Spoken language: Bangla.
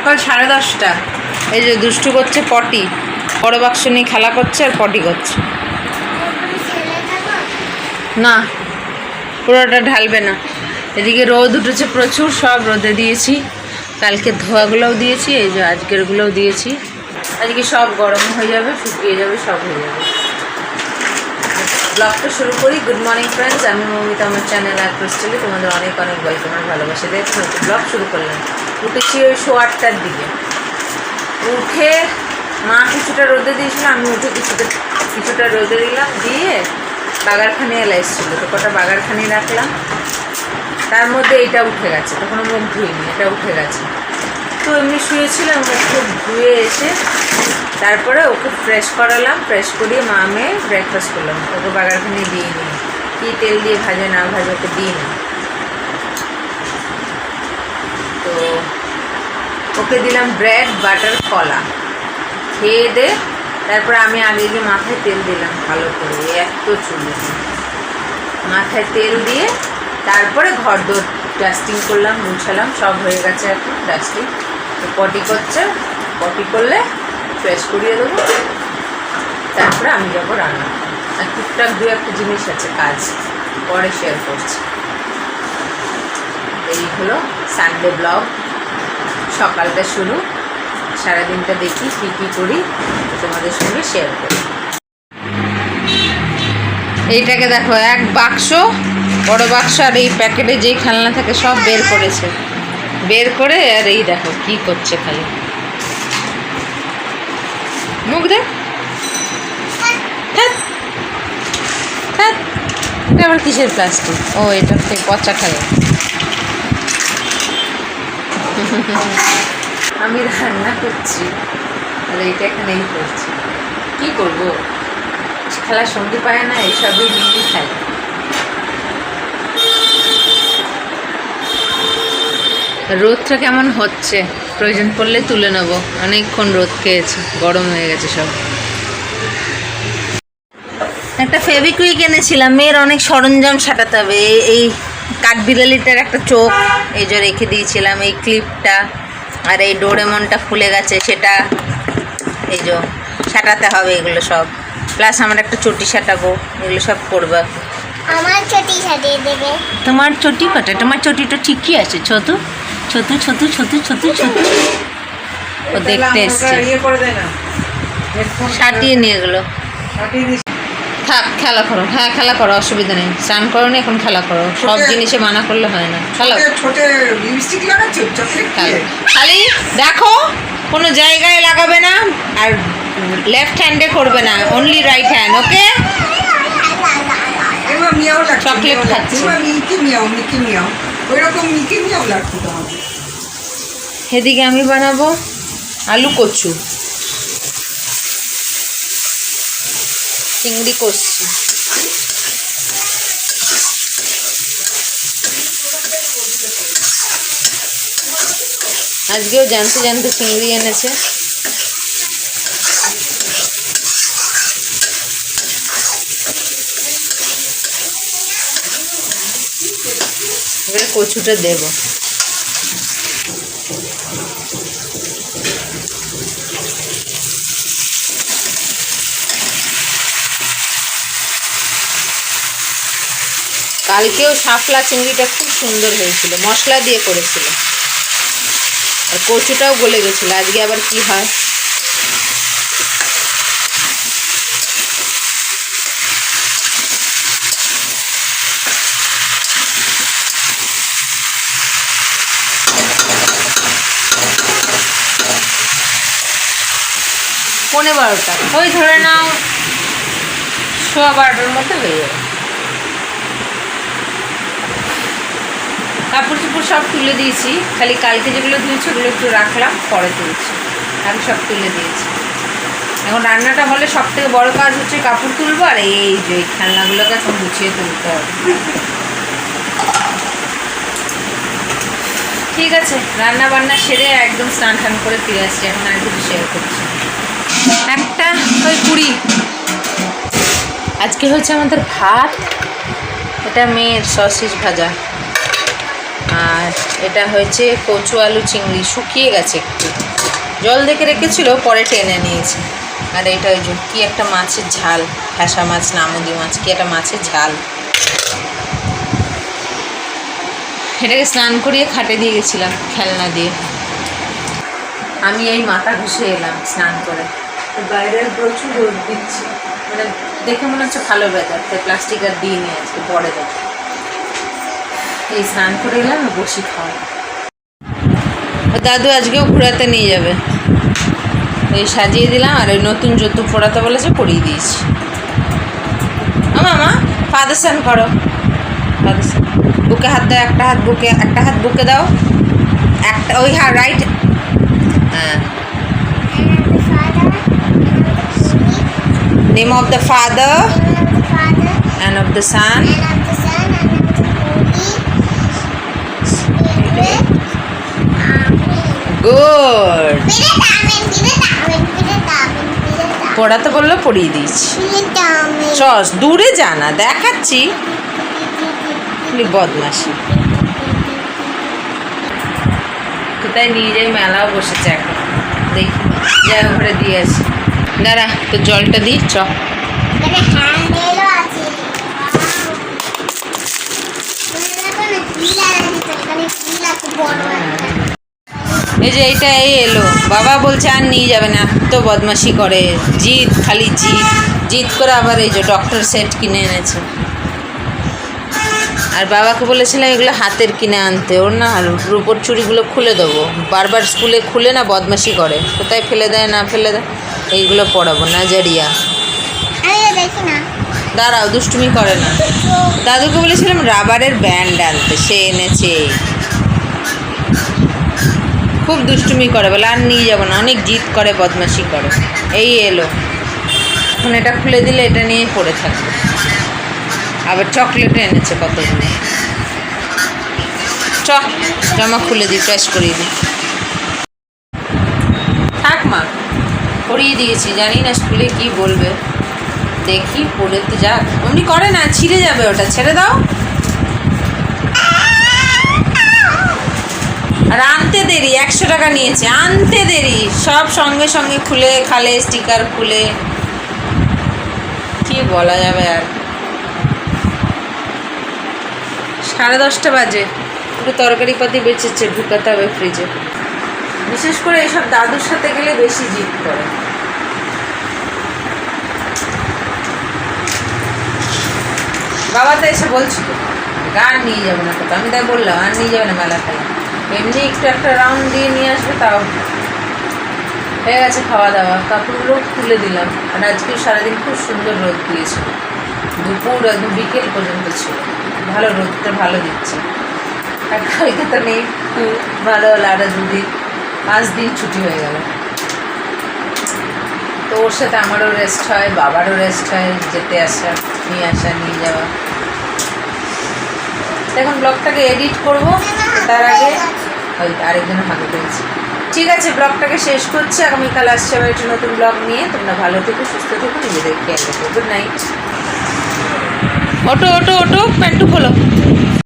সকাল সাড়ে দশটা। এই যে দুষ্টু করছে পটি। বড় বাক্স নিয়ে খেলা করছে আর পটি করছে। না, পুরোটা ঢালবে না। এদিকে রোদ উঠেছে প্রচুর, সব রোদে দিয়েছি। কালকে ধোয়াগুলোও দিয়েছি, এই যে আজকেরগুলোও দিয়েছি। আজকে সব গরম হয়ে যাবে, শুকিয়ে যাবে, সব হয়ে যাবে। ব্লগটা শুরু করি। গুড মর্নিং ফ্রেন্ডস আমি মমিতা, আমার চ্যানেল আর ক্রিস্টালে তোমাদের অনেক অনেক ওয়েলকাম আর ভালোবাসে দেখো ব্লগ শুরু করলাম। উঠেছি ওই শো আটটার দিকে। উঠে মা কিছুটা রোদে দিয়েছিল, আমি উঠে কিছুটা কিছুটা রোদে দিলাম, দিয়ে বাগারখানি এলা এসেছিল। তো কটা বাগারখানি রাখলাম। তার মধ্যে এইটা উঠে গেছে তখনও মুখ ধুইনি, এটা উঠে গেছে। তো এমনি শুয়েছিলাম টুখ ধুয়ে এসে তারপরে ওকে ফ্রেশ করালাম ফ্রেশ করিয়ে মা মেয়ে ব্রেকফাস্ট করলাম। ওকে বাগারখানি দিয়ে নি কী তেল দিয়ে ভাজে না ভাজে ওকে দিই না। তো ওকে দিলাম ব্রেড বাটার কলা। খেয়ে দে, তারপরে আমি আগে গিয়ে মাথায় তেল দিলাম ভালো করে এত চুলে। মাথায় তেল দিয়ে তারপরে ঘর দোর ডাস্টিং করলাম, মুছালাম, সব হয়ে গেছে এখন ডাস্টিং তো পটি করছে পটি করলে ফ্রেশ করিয়ে দেবো। তারপরে আমি যাব রান্না। আর টুকটাক দু একটা জিনিস আছে কাজ, পরে শেয়ার করছি। এই হলো সানডে ব্লগ সকালটা শুরু। সারাদিনটা দেখি কী কী করি, তোমাদের সঙ্গে শেয়ার করি। এইটাকে দেখো, এক বাক্স, বড় বাক্স আর এই প্যাকেটে যেই খেলনা থাকে সব বের করেছে। বের করে আর এই দেখো কি করছে খালি। মুখ দেখ আবার কিসের প্লাস্টিক ও এটা থেকে পচা খেলা। আমি রান্না করছি, আর এইটা এখানেই করছি। কি করব? খেলার সঙ্গী পায় না এইসবই নিয়ে খাই রোদটা কেমন হচ্ছে? প্রয়োজন পড়লে তুলে নেব। অনেকক্ষণ রোদ খেয়েছে, গরম হয়ে গেছে সব। একটা ফেভিকুইক এনেছিলাম, মেয়ের অনেক সরঞ্জাম সাটাতে হবে এই কাঠবিড়ালিটার একটা চোখ এই যে রেখে দিয়েছিলাম এই ক্লিপটা আর এই ডোরেমনটা ফুলে গেছে সেটা এই যে সাটাতে হবে এগুলো সব। প্লাস আমার একটা চটি সাটাবো এগুলো সব করবে আমার চটি সাজিয়ে দেবে। তোমার চটি কটা তোমার চটিটা ঠিকই আছে ছোটু। ছোটু ছোটু ছোটু ছোটু ছোটু। ও দেখতে এসছে। ইয়ে সাটিয়ে নিয়ে গেলো থাক খেলা করো। হ্যাঁ খেলা করো অসুবিধা নেই। স্নান করো নি এখন খেলা করো। সব জিনিসে মানা করলে হয় না। খেলো খেলো দেখো কোনো জায়গায় লাগাবে না আর লেফট হ্যান্ডে করবে না only right hand okay chocolate. খাচ্ছে। এদিকে আমি বানাবো আলু কচু। চিংড়ি কষছি আজকেও জানতে জানতে চিংড়ি এনেছে। এবারে কচুটা দেবো। কালকেও শাপলা চিংড়িটা খুব সুন্দর হয়েছিল, মশলা দিয়ে করেছিল। আর কচুটাও গলে গেছিল, আজকে আবার কি হয়? পনেরো বারোটা। ওই ধরে নাও, সোয়া বারোটার মধ্যে হয়ে যাবে। কাপড় চোপড় সব তুলে দিয়েছি। খালি কালকে যেগুলো ধুয়েছি, ওগুলো একটু রাখলাম, পরে তুলছি। আমি সব তুলে দিয়েছি। এখন রান্নাটা হলে সব থেকে বড়ো কাজ হচ্ছে কাপড় তুলবো, আর এই যে খেলনাগুলোকে এখন গুছিয়ে তুলতে হবে। ঠিক আছে রান্না বান্না সেরে একদম স্নান টান করে ফিরে আসছি, এখন আর কিছু শেয়ার করছি একটা ওই কুড়ি আজকে হচ্ছে আমাদের ভাত, এটা মেয়ের সসিস ভাজা। আর এটা হয়েছে কচু আলু চিংড়ি শুকিয়ে গেছে একটু। জল দেখে রেখেছিল পরে টেনে নিয়েছে। আর এটা ওই যে কী একটা মাছের ঝাল ফ্যাসা মাছ নামদি মাছ কি একটা মাছের ঝাল। এটাকে স্নান করিয়ে খাটে দিয়ে গেছিলাম খেলনা দিয়ে। আমি এই মাথা ঘুষে এলাম স্নান করে। বাইরের প্রচুর রোদ দিচ্ছে। মানে দেখে মনে হচ্ছে ভালো বেদার তাই প্লাস্টিক আর দিয়ে নিয়ে আজকে পরে দেখ এই স্নান করে এলাম বসি খাওয়া। দাদু আজকেও ঘোরাতে নিয়ে যাবে। এই সাজিয়ে দিলাম আর ওই নতুন জুতো পরাতে বলেছে পরিয়ে দিয়েছি। আমা ফাদার স্নান করো। ফাদার বুকে হাত দাও একটা হাত বুকে একটা হাত বুকে দাও। একটা ওই হ্যাঁ রাইট হ্যাঁ। Name of the father and of the Father, Amen. পড়াতে বলল পড়িয়ে দিয়েছি। Spirit, চস দূরে জানা দেখাচ্ছি। বদমাসি কোথায় নিয়ে যাই? মেলাও বসেছে এখন। দেখি যা ঘরে দিয়ে আসি। দাঁড়া তো জলটা দিই চ। না। এই যে এইটা এই এলো। বাবা বলছে আর নিয়ে যাবে না এত বদমাসি করে। জিদ খালি জিদ। জিদ করে আবার এই যে ডক্টর সেট কিনে এনেছে। আর বাবাকে বলেছিলাম এগুলো হাতের কিনে আনতে। ওর না রূপোর চুড়িগুলো খুলে দেবো। বারবার স্কুলে খুলে না বদমাসি করে। কোথায় ফেলে দেয় না ফেলে দেয় এইগুলো পড়াবো। তো দেখি না। দাঁড়াও, দুষ্টুমি করে না। দাদুকে বলেছিলাম রাবারের ব্যান্ড আনতে, সে এনেছে। খুব দুষ্টুমি করে, বলে আর নিয়ে যাব না, অনেক জিদ করে, বদমাশি করে। এই এলো। এখন এটা খুলে দিলে এটা নিয়ে পড়ে থাকবে। আবার চকলেট এনেছে কতগুলো চ, জামা খুলে দিই প্রেস করিয়ে দিই। থাক মা পড়িয়ে দিয়েছি, জানি না স্কুলে কি বলবে। দেখি, পড়ে তো যাক অমনি করে না, ছিঁড়ে যাবে ওটা। ছেড়ে দাও। আর আনতে দেরি, একশো টাকা নিয়েছে। আনতে দেরি। সব সঙ্গে সঙ্গে খুলে, খালে, স্টিকার খুলে। কি বলা যাবে আর? সাড়ে দশটা বাজে। একটু তরকারি পাতি বেঁচেছে, ঢুকাতে হবে ফ্রিজে বিশেষ করে এসব দাদুর সাথে গেলে বেশি জিদ করে। বাবা তো এসে বলছিল, গান নিয়ে যাবে না কোথাও। আমি তাই বললাম, আর নিয়ে যাবে না মেলা এমনি একটু একটা রাউন্ড দিয়ে নিয়ে আসবে, তাও হয়ে গেছে খাওয়া দাওয়া। কাপড়গুলো তুলে দিলাম, আর আজকে সারাদিন খুব সুন্দর রোদ দিয়েছিল দুপুর একদম বিকেল পর্যন্ত ছিল। ভালো রোদটা ভালো দিচ্ছে। আর কালকে তো নেই ভালো হলো আরও দুদিন, পাঁচ দিন ছুটি হয়ে গেল। তো ওর সাথে আমারও রেস্ট হয়, বাবারও রেস্ট হয়, যেতে আসা, নিয়ে আসা, নিয়ে যাওয়া। এখন ব্লগটাকে এডিট করব, তার আগে ওই আরেকজনের হাতে পেয়েছি ঠিক আছে, ব্লগটাকে শেষ করছি। আগামীকাল আসছে আবার একটা নতুন ব্লগ নিয়ে। তোমরা ভালো থেকো, সুস্থ থেকো, নিজেদের খেয়াল রেখো। গুড নাইট ওটো ওটো ওটো প্যান্টু খোলো।